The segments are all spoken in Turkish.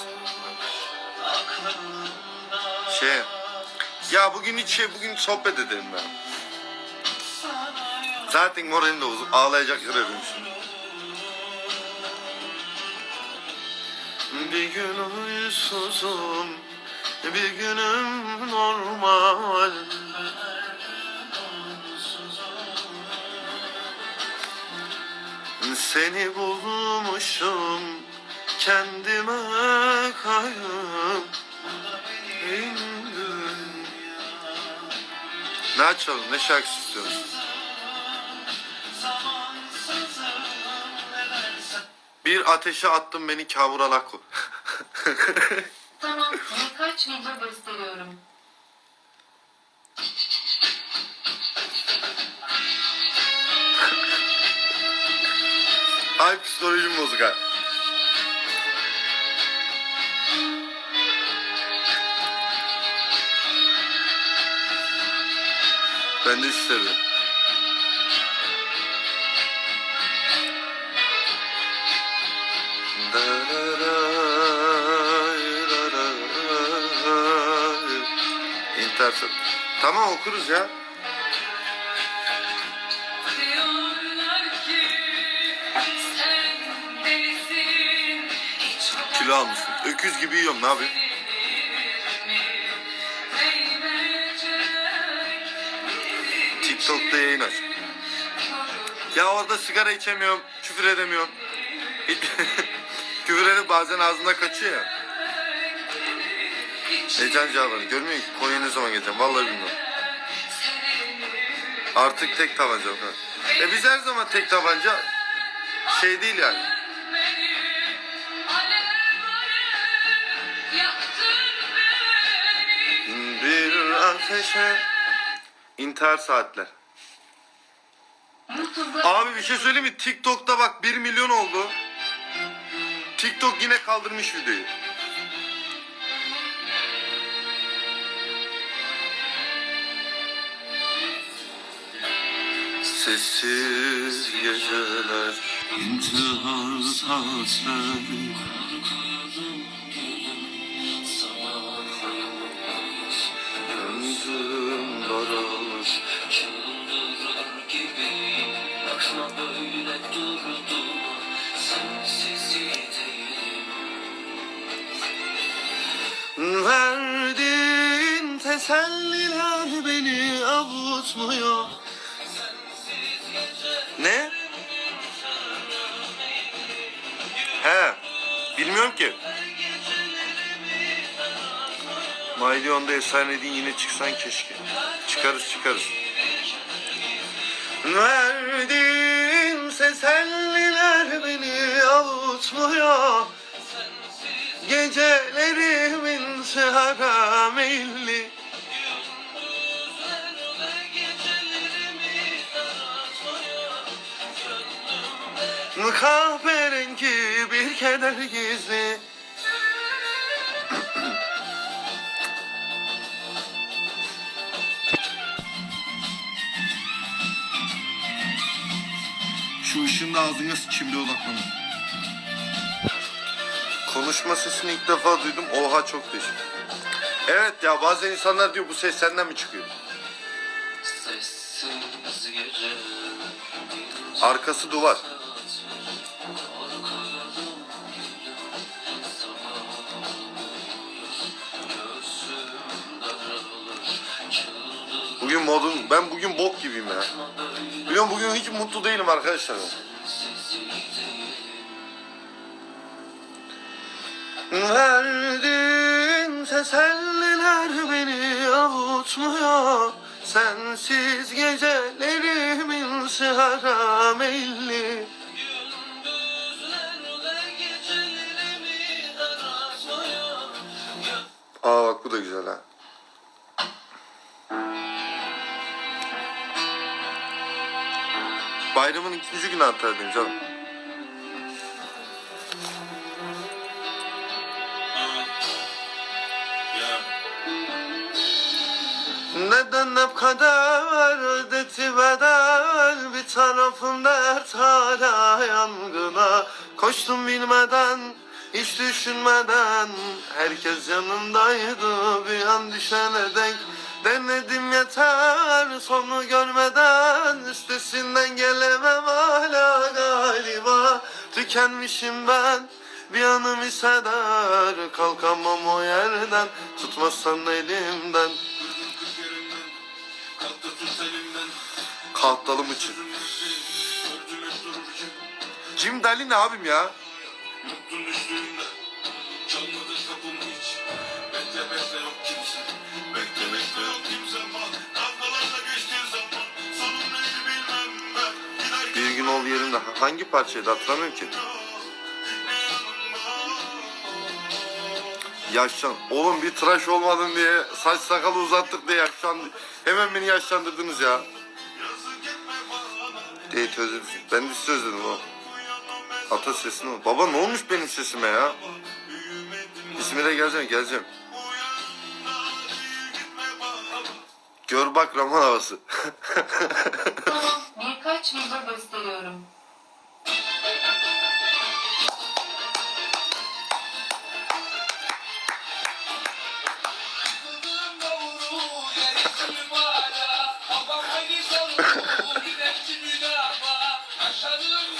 miyiz? Şey. Ya bugün hiç şey bugün sohbet edelim ben. Zaten moralim de bozuk. Ağlayacak yer arıyormuşum. Bir gün huysuzum, bir günüm normal. Seni bulmuşum, kendime kayıp. indim. Ne açalım, ne şarkısı istiyorsun? Bir ateşe attım beni kavuralak o. Tamam, birkaç video gösteriyorum. Ay psikolojim bozuk ha. Ben de isterim. İnternet. Tamam okuruz ya. Kilo almışsın. Öküz gibi yiyorum ne yapayım? TikTok'ta yayın aç. Ya orada sigara içemiyorum, küfür edemiyorum. küfür edip bazen ağzına kaçıyor ya. Heyecan cevabını görmüyor ki Konya'ya ne zaman geleceğim vallahi bilmiyorum. Artık tek tabanca o kadar. E biz her zaman tek tabanca şey değil yani. Bir ateşe intihar saatler. Abi bir şey söyleyeyim mi? TikTok'ta bak 1 milyon oldu. TikTok yine kaldırmış videoyu. Sessiz geceler, intihar saatler. Daralır, Çıldırır gibi Bakma böyle durdu Sensiz değilim Verdiğin teselliler beni avutmuyor. Ne? He, bilmiyorum ki. Maydiyon'da efsanedin yine çıksan keşke. Çıkarız çıkarız. Verdiğin teselliler beni avutmuyor. Gecelerimin sıhara meyilli Kahverengi bir keder gizli Da ağzına şimdi odaklanın. Konuşma sesini ilk defa duydum. Oha çok değişik. Evet ya bazen insanlar diyor bu ses senden mi çıkıyor? Sessiz gece Arkası duvar. Bugün modun ben bugün bok gibiyim ya. Biliyorum bugün hiç mutlu değilim arkadaşlar. Verdiğin teselliler beni avutmuyor. Sensiz gecelerimin sıhara meyilli. Aa bak bu da güzel ha. Bayramın ikinci günü Antalya'dayım canım. Neden hep kader ödeti bedel Bir tarafım dert hala yangına. Koştum bilmeden Hiç düşünmeden herkes yanındaydı bir an düşene denk. Denedim yeter sonu görmeden üstesinden gelemem hala galiba. Tükenmişim ben bir anım hisseder kalkamam o yerden. Tutmazsan elimden Kalkalım için Jim Daly ne abim ya? Yoktun düştüğümde Çalmadı kapım hiç Bekle bekle yok kimse Bekle bekle yok kimse bak Kavgalarla geçtiği zaman Sonum neyi bilmem ben Gider Bir gün ol yerinde hangi parçaydı hatırlamıyorum ki. Yaşlan. Oğlum bir tıraş olmadın diye saç sakalı uzattık diye yaşlandı. Hemen beni yaşlandırdınız ya. Değil özür dilerim. Ben de özledim o. Ata sesini o. Baba ne olmuş benim sesime ya? İzmir'e geleceğim geleceğim. Gör bak Raman havası. Tamam, birkaç video gösteriyorum.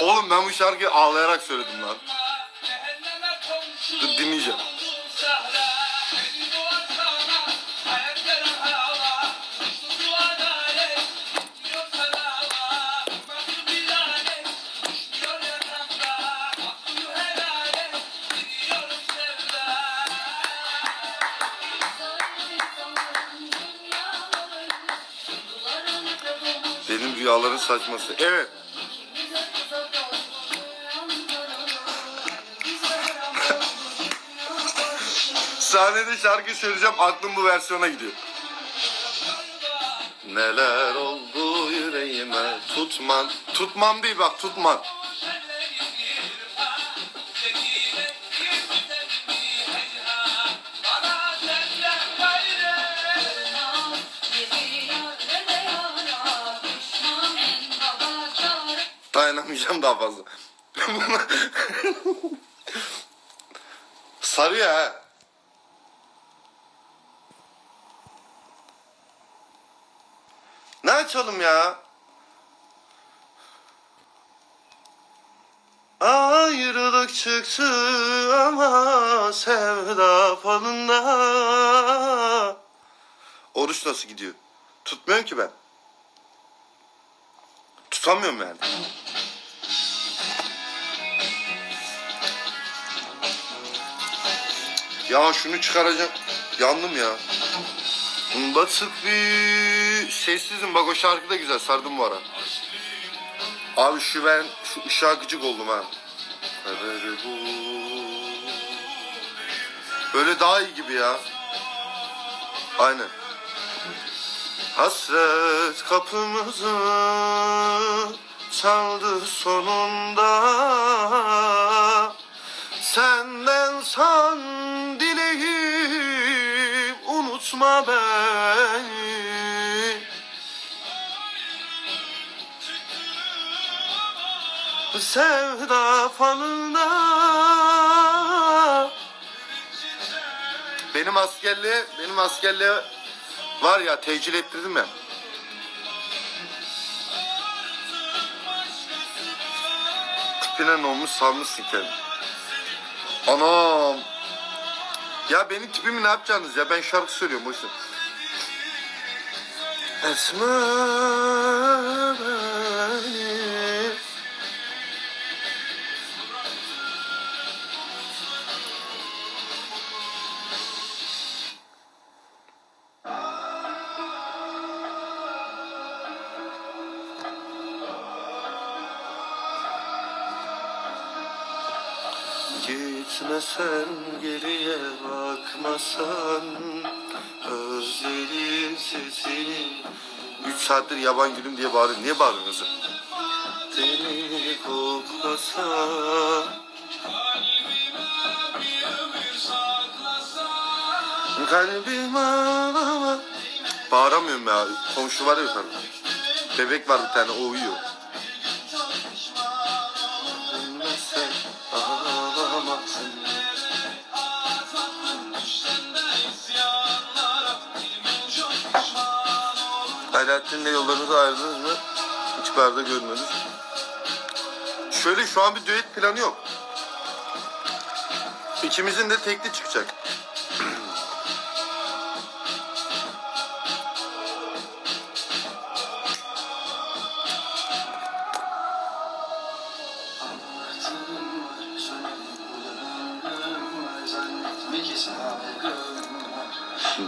Oğlum ben bu şarkıyı ağlayarak söyledim lan. Dur dinleyeceğim. Benim rüyaların saçması. Evet. Sahnede şarkı söyleyeceğim aklım bu versiyona gidiyor. Neler oldu yüreğime tutman. Tutmam değil bak tutman. Dayanamayacağım daha fazla. Sarıyor ha. Ne açalım ya? Ayrılık çıktı ama sevda falında. Oruç nasıl gidiyor? Tutmuyorum ki ben. Tutamıyorum yani. Ya şunu çıkaracağım. Yandım ya. Batık bir sessizim bak o şarkı da güzel sardım bu ara. Abi şu ben şu ışığa gıcık oldum ha. Böyle daha iyi gibi ya. Aynen. Hasret kapımızı çaldı sonunda Senden son dileğim unutma beni Sevda falında Benim askerliğe, benim askerliğe var ya tecil ettirdim ya. Tipine ne olmuş sanmışsın kendini. Anam. Ya benim tipimi ne yapacaksınız ya? Ben şarkı söylüyorum boşver. Esma beni. Gitmesen geriye bakmasan Özlerin sesini Üç saattir yaban gülüm diye bağırıyor. Niye bağırıyorsunuz? Seni koklasan Kalbim ağlama Bağıramıyorum ya. Komşu var ya yukarıda. Bebek var bir tane o uyuyor. Alaaddin'le yollarınızı ayrıldınız mı? Hiçbir arada görmedik. Şöyle şu an bir düet planı yok. İkimizin de tekli çıkacak.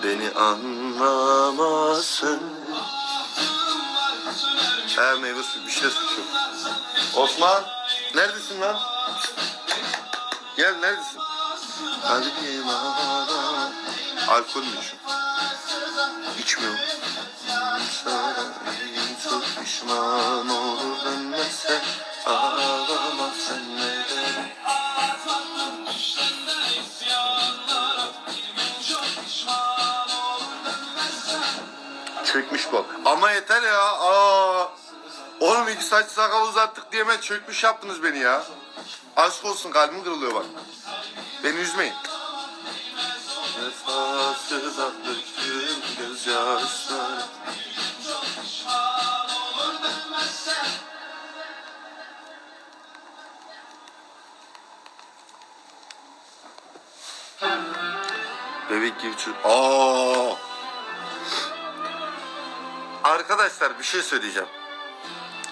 Beni anlamasın. Her meyve suyu bir şey suçu. Osman neredesin lan? Gel neredesin? Kalbim ağlar. Alkol mü içiyorsun? İçmiyorum. Sana çok pişman olur dönmezse ağlama sen neden? Çökmüş bu. Ama yeter ya. Aa. İki saç sakal uzattık diye hemen çökmüş yaptınız beni ya. Aşk olsun kalbim kırılıyor bak. Beni üzmeyin. Vefasız döktüm gözyaşları. Bebek gibi çocuk. Aa! Arkadaşlar bir şey söyleyeceğim.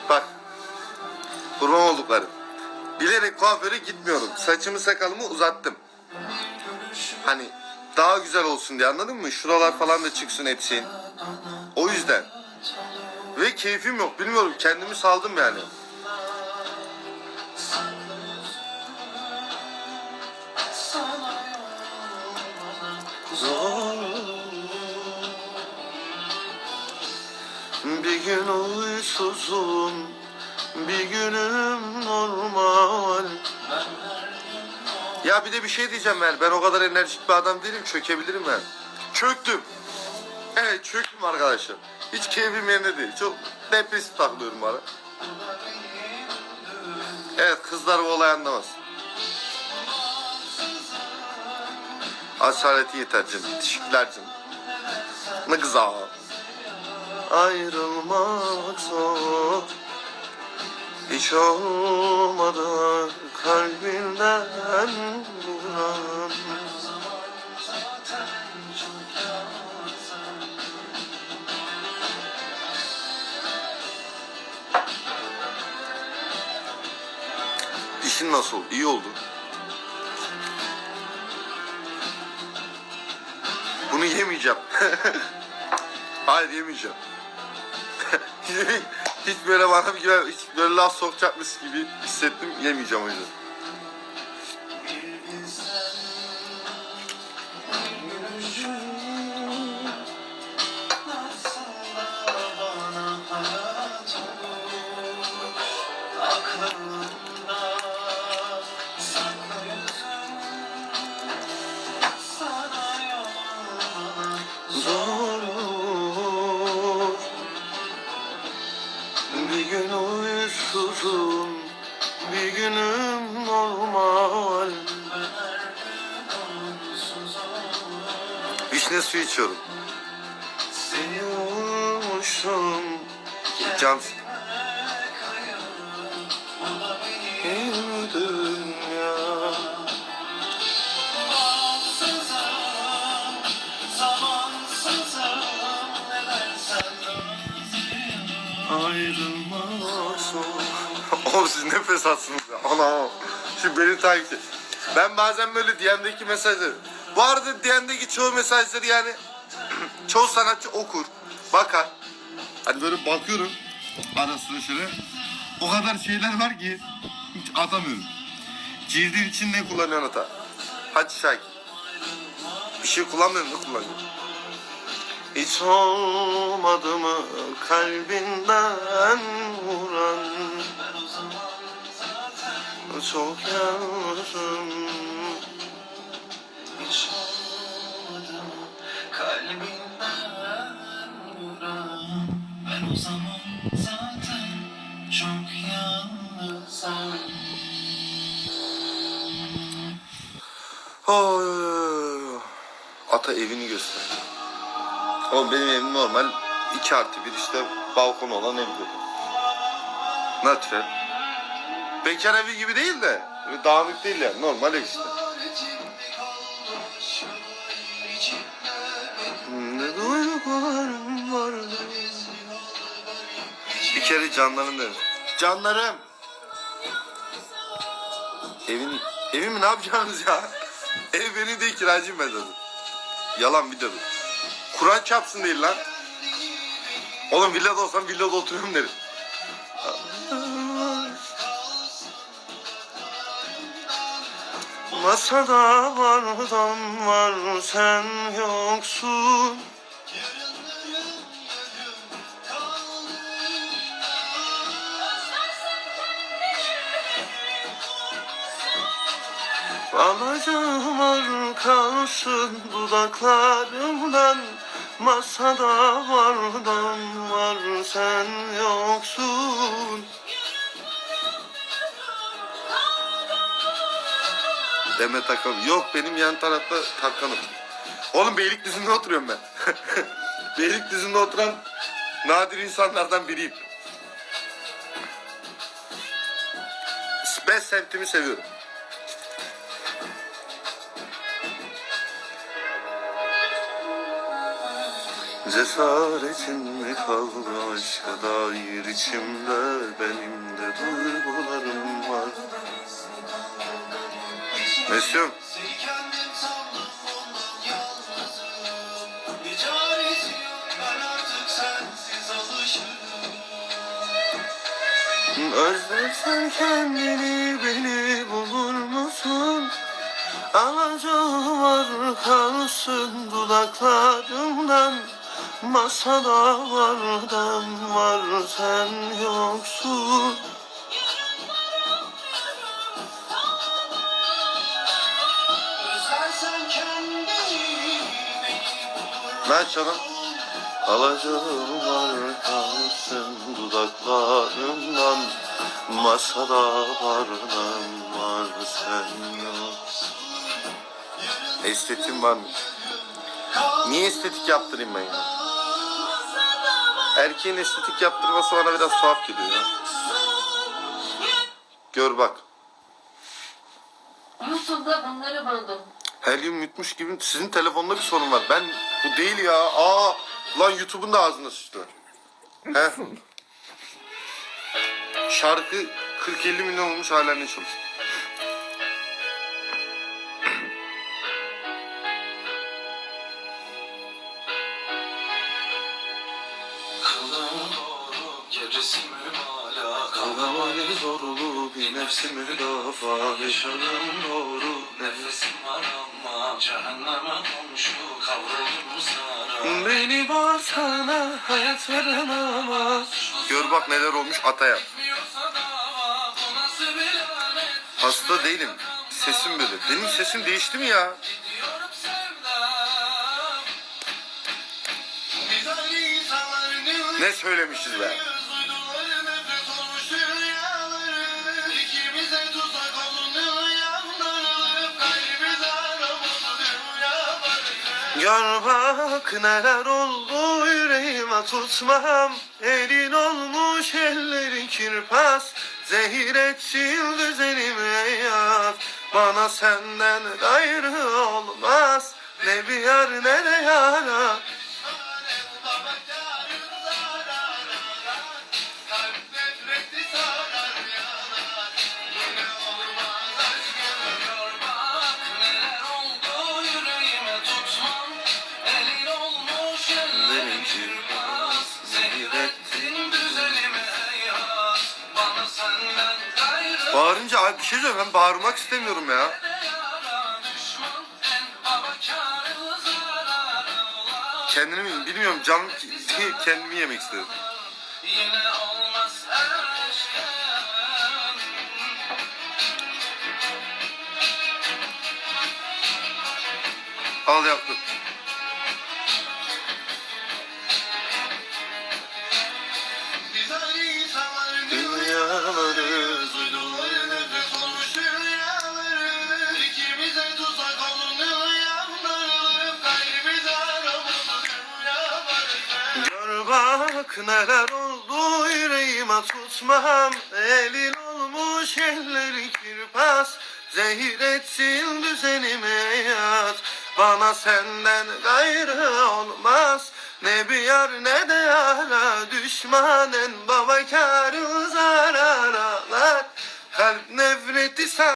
Bak. Kurban olduklarım. Bilerek kuaföre gitmiyorum. Saçımı sakalımı uzattım. Hani daha güzel olsun diye anladın mı? Şuralar falan da çıksın hepsi. O yüzden. Ve keyfim yok. Bilmiyorum kendimi saldım yani. Uysuzum, bir günüm normal. Ya bir de bir şey diyeceğim ben. Ben o kadar enerjik bir adam değilim. Çökebilirim ben. Çöktüm. Evet çöktüm arkadaşlar. Hiç keyfim yerinde değil. Çok depresif takılıyorum bana. Evet kızlar bu olay anlamaz. Asaleti yeter canım. Teşekkürler canım. Ne güzel. Ayrılmak zor. Hiç olmadı kalbinden vuran. Dişin nasıl? İyi oldu. Bunu yemeyeceğim. Hayır yemeyeceğim. hiç böyle bana bir hiç böyle laf sokacakmış gibi hissettim. Yemeyeceğim o yüzden. Ayrılmaz. Oğlum siz nefes atsınız ya. Ana. Şu beni takip et. Ben bazen böyle DM'deki mesajları. Bu arada DM'deki çoğu mesajları yani çoğu sanatçı okur. Bakar. Hani böyle bakıyorum arasına şöyle. O kadar şeyler var ki hiç atamıyorum. Cildin için ne kullanıyorsun ata? Hadi Şakir. Bir şey kullanmıyorum ne kullanıyorum? Hiç olmadı mı kalbinden vuran? Çok yalnızım Hiç olmadı mı kalbinden vuran? Ben o zaman zaten çok yalnızım. Ata evini göster. Oğlum benim evim normal 2 artı bir işte balkon olan ev böyle. Natürel. Bekar evi gibi değil de dağınık değil yani normal ev işte. Bir kere canlarım dedim. Canlarım. Evin, evimi ne yapacaksınız ya? Ev benim değil kiracıyım ben zaten. Yalan bir de bu. Kur'an çarpsın değil lan. Oğlum villada olsam villada oturuyorum derim. Masada vardan var sen yoksun. Alacağım var kalsın dudaklarımdan Masada vardan var sen yoksun Demet Akalın. Yok benim yan tarafta Tarkan'ım. Oğlum Beylikdüzü'nde oturuyorum ben. Beylikdüzü'nde oturan nadir insanlardan biriyim. Ben semtimi seviyorum. Cesaretin mi kaldı aşka dair içimde? Benim de duygularım var. Alışırım Özlersen kendini beni bulur musun? Alacağım var kalsın dudaklarımdan Masada vardan var sen yoksun Ben canım Alacağım var kalsın dudaklarımdan Masada vardan var sen yoksun Estetim var mı? Niye estetik yaptırayım ben ya? Erkeğin estetik yaptırması bana biraz tuhaf geliyor ya. Gör bak. YouTube'da bunları buldum. Helyum yutmuş gibi sizin telefonda bir sorun var. Ben bu değil ya. Aa lan YouTube'un da ağzına sıçtı. He? Şarkı 40-50 milyon olmuş hala ne çalışıyor? Zorlu bir nefsi müdafaa. Yaşadım doğru Nefesim var ama cehenneme komşu kavruldum sana Beni bağırsana hayat veren ama. Gör bak neler olmuş Atay'a. Hasta değilim Sesim böyle. Benim sesim değişti mi ya? Ne söylemişiz be? Gör bak neler oldu yüreğime tutmam. Elin olmuş ellerin kirpas. Zehir etsin düzenime yaz Bana senden gayrı olmaz. Ne bir yar ne de yara bir şey söyleyeyim ben bağırmak istemiyorum ya. Kendimi bilmiyorum canım kendimi yemek istedim. Al yaptım. Neler oldu yüreğime tutmam Elin olmuş elleri kirpas Zehir etsin düzenime yat Bana senden gayrı olmaz. Ne bir yar ne de yara Düşmanın baba karı zarar ağlar Kalp nefreti sen